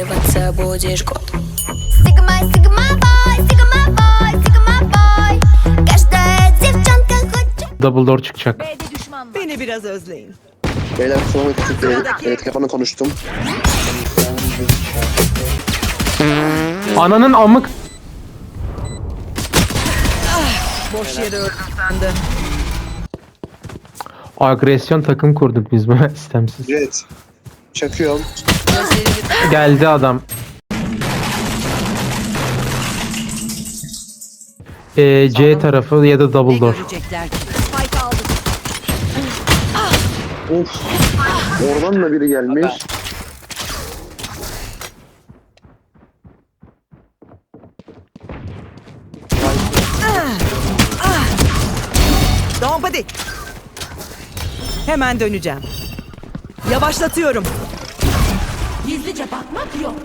Прогуливаться будешь год Сигма, сигма бой, сигма бой, сигма бой Каждая девчонка хочет Double door çıkacak. B'de düşman var. Beni biraz özleyin. Beyler kusura küçük değil. Evet kafanı konuştum. Ananın amık. Boş yere öldüm sen de. Agresyon takım kurduk biz bu istemsiz. Evet. Çakıyorum. Geldi adam. Ee, C tarafı ya da double door. Of. Oradan da biri gelmiş. Don't hadi. Hemen döneceğim. Yavaşlatıyorum. Gizlice bakmak yok.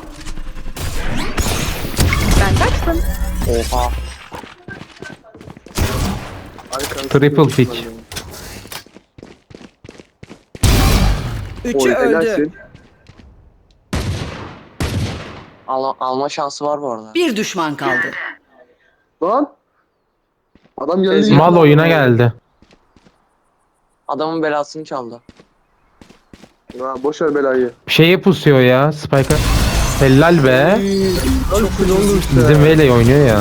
Ben kaçtım. Oha. Triple pick. Üçü öldü. Al alma şansı var bu arada. Bir düşman kaldı. Lan. Adam geldi. Mal oyuna geldi. Adamın belasını çaldı. Ha, boş ver belayı. Şeye pusuyor ya Spike'a. Helal be. Çok güzel oldu işte. Bizim Vele oynuyor ya.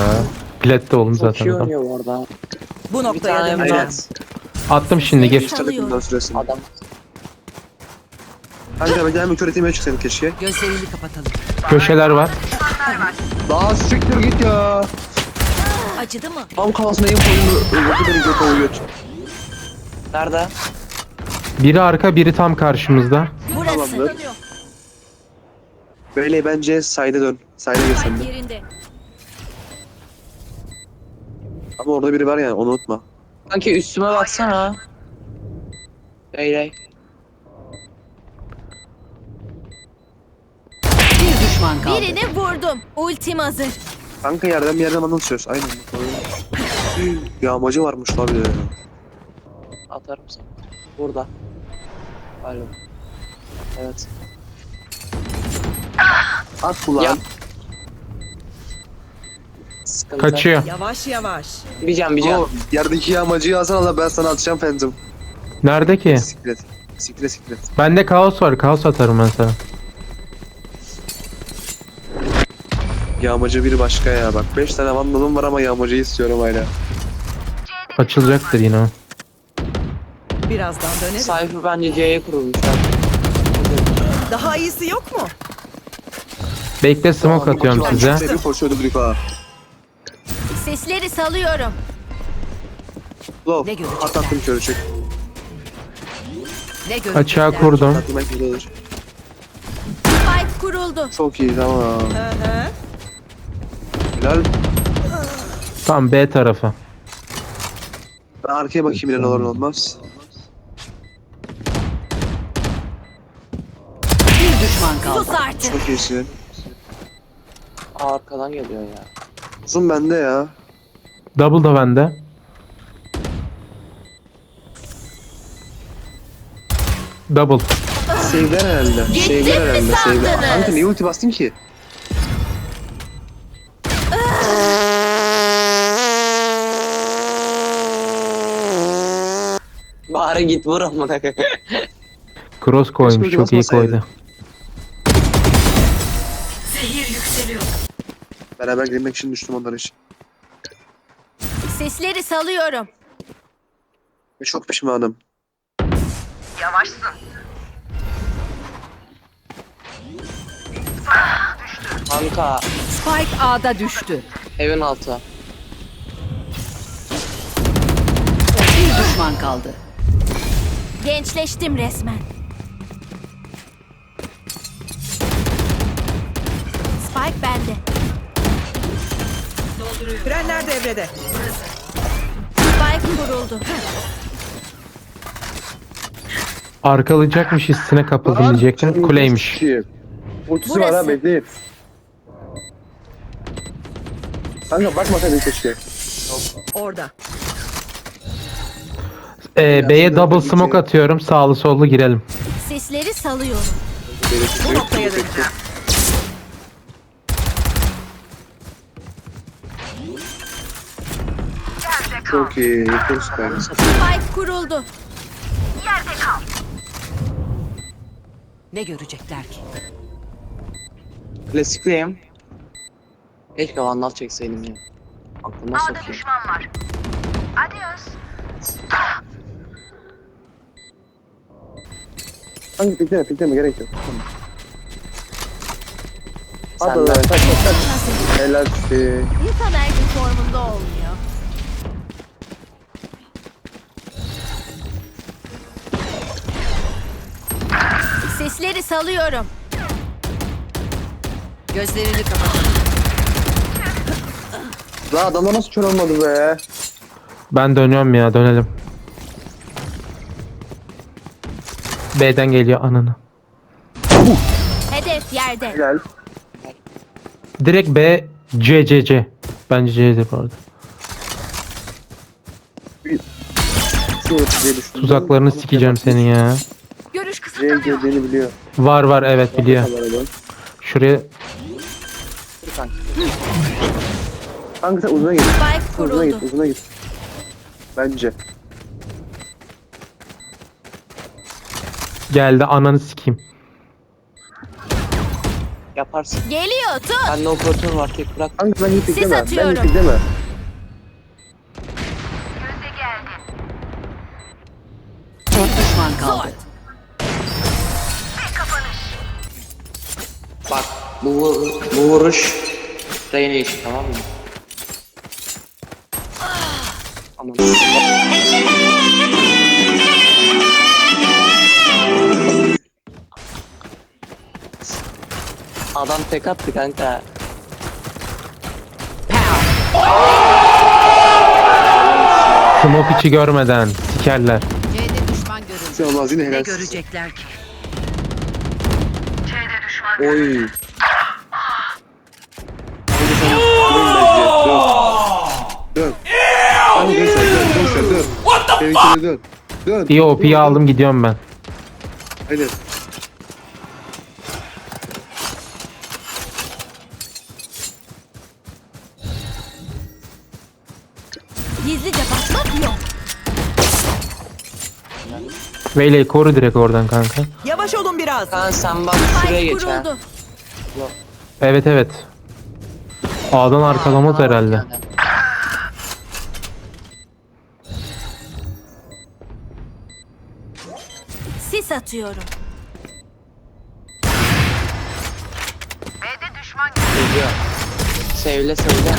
Platte oğlum Çok zaten iyi adam. oynuyor bu arada. Bu Bir noktaya tane döneceğim. evet. Attım şimdi gir. Adam Kanka ben gelme kör etmeye çıksaydım keşke. Gözlerini kapatalım. Köşeler var. Daha siktir git ya. Acıdı mı? Tam kafasına en koyunu öldürdü beni göt ol göt. nerede? Biri arka biri tam karşımızda. Burası. Tamamdır. Böyle bence sayda dön. Sayda gel sen de. Ama orada biri var yani onu unutma. Kanki üstüme baksana. Rey rey. Bir düşman kaldı. Birini vurdum. Ultim hazır. Kanka yerden bir yerden anlatıyoruz. Aynen. Yağmacı varmış la bir de. Atarım sana. Burada. Galiba. Evet. At ulan. Ya. Sıkıntı. Kaçıyor. Yavaş yavaş. Bir can bir can. O yerdeki yağmacıyı alsana da ben sana atacağım Phantom. Nerede ki? Siklet. Siklet siklet. Bende kaos var. Kaos atarım ben sana. Yağmacı biri başka ya bak. 5 tane vandalım var ama yağmacıyı istiyorum hala. Açılacaktır yine o. Birazdan dönerim. Cypher bence C'ye kurulmuş. Daha iyisi yok mu? Bekle smoke atıyorum size. Bir koşuyordu bir ha. Sesleri salıyorum. Love. Ne görecekler? At attım körü çek. Ne görecekler? Açığa kurdum. Attım en kötü olur. Spike kuruldu. Çok iyi tamam. Hı hı. Helal. Tam B tarafı. Ben arkaya bakayım yine ne olur ne olmaz. Bir düşman kaldı. Sus artık. Çok iyisin. Aa, arkadan geliyor ya. Uzun bende ya. Double da bende. Double. Save'ler herhalde. Save'ler herhalde. Save'ler. Kanka niye ulti bastın ki? Bari git vur amına koyayım. Cross koymuş. Çok iyi koydu. Beraber girmek için düştüm onların için. Sesleri salıyorum. Ve çok pişmanım. Kanka Spike A'da düştü. evin altı. Bir düşman kaldı. Gençleştim resmen. Devrede. Spike kuruldu. Arkalayacakmış hissine kapıldım diyecektim. Kuleymiş. Ultisi var ha Burası. bekleyin. Kanka bakmasaydın keşke. Orada. Ee, B'ye double smoke atıyorum. Sağlı sollu girelim. Sesleri salıyorum. Bu noktaya döneceğim. Çok iyi. Yapıyoruz Spike'ı. Spike kuruldu. Ne görecekler ki? Klasikliyim. Keşke vandal çekseydim ya. Aklıma sokayım. Hangi pikleme pikleme gerek yok. Hadi de. lan kaç kaç kaç. Helal size. İnsan her gün formunda olmuyor. Sesleri salıyorum. Gözlerini kapatın. La adamlar nasıl kör olmadı be? Ben dönüyorum ya dönelim. B'den geliyor ananı. Hedef yerde. Helal. Direkt B C C C. Bence C'dir bu arada. Şu diye düşündüm. Tuzaklarını sikeceğim senin ya. Görüş C girdiğini biliyor. Var var evet biliyor. Şuraya Kanka sen uzuna git. Spike Uzuna git, uzuna git. Bence. geldi ananı sikeyim. Yaparsın. Geliyor tut. Bende operatör var tek bırak. Kanka ben hiç Sis pikleme. Ben atıyorum. hiç pikleme. Bir düşman kaldı. Bak bu, vur- bu vuruş Reyna işi tamam mı? Aman. Adam tek attı kanka. Smoke içi görmeden sikerler. C'de düşman görüldü. Sen olmaz yine Ne helal. görecekler ki? Oy. Dön. Dön. Dön. Sen dön. Dön sen dön. Benimkine dön. Dön. İyi OP'yi aldım gidiyorum ben. Aynen. Gizlice bakmak yok. Veyley koru direkt oradan kanka. Yavaş olun biraz. Kaan sen bak şuraya Spike geç ha. kuruldu. Evet evet. A'dan arkalamaz herhalde. Sis atıyorum. Geliyor. Sevle sevle.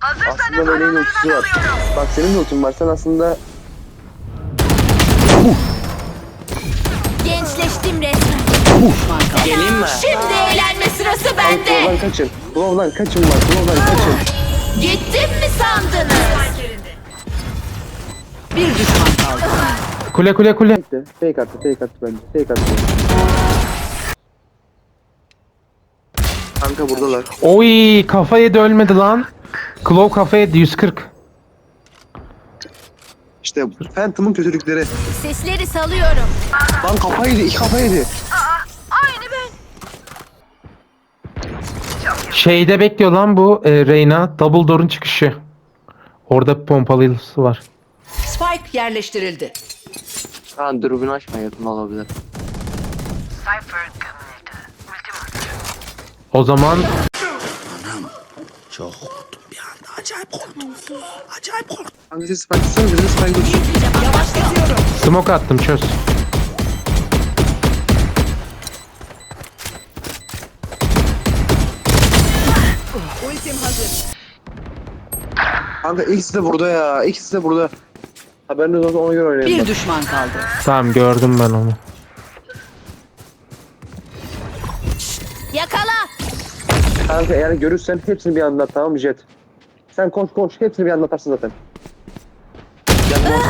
Aslında Meleğin ultisi var. Bak senin de ultin var. Sen aslında Gençleştim resmen. Geleyim mi? Şimdi eğlenme sırası bende. Glow'dan kaçın. Glow'dan kaçın bak. Glow'dan kaçın. Gittim mi sandınız? Bir düşman kaldı. Kule kule kule. Bekle. Fake attı. Fake attı bence. Fake attı. Kanka buradalar. Oy kafa yedi ölmedi lan. Claw kafa yedi 140. İşte Phantom'ın kötülükleri. Sesleri salıyorum. Lan kafa yedi. iki kafa yedi. Aynı ben. Şeyde bekliyor lan bu e, Reyna. Double door'un çıkışı. Orada pompalısı var. Spike yerleştirildi. Kaan dürbün açma yakın olabilir. O zaman Kanka siz spike tutsana. Birinin spike tutsun. smoke attım çöz. Ultim hazır. Kanka ikisi de burada ya. İkisi de burada. Haberiniz olsun ona göre oynayın. Bir düşman kaldı. Tamam gördüm ben onu. Yakala. Kanka eğer görürsen hepsini bir anda at tamam mı Jet? Sen koş koş hepsini bir anda atarsın zaten.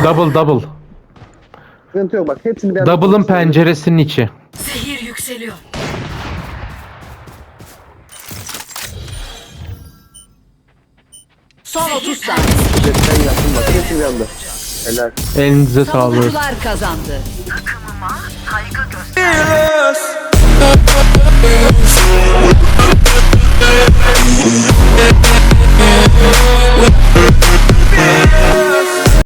Double double. Sıkıntı yok bak hepsini bir anda Double'ın atarsın. penceresinin içi. Zehir yükseliyor. Son 30 saniye. Jet sen yaptın bak hepsini bir anda. Helal. Elinize sağlık. Savunucular kazandı. Yes. Yeah.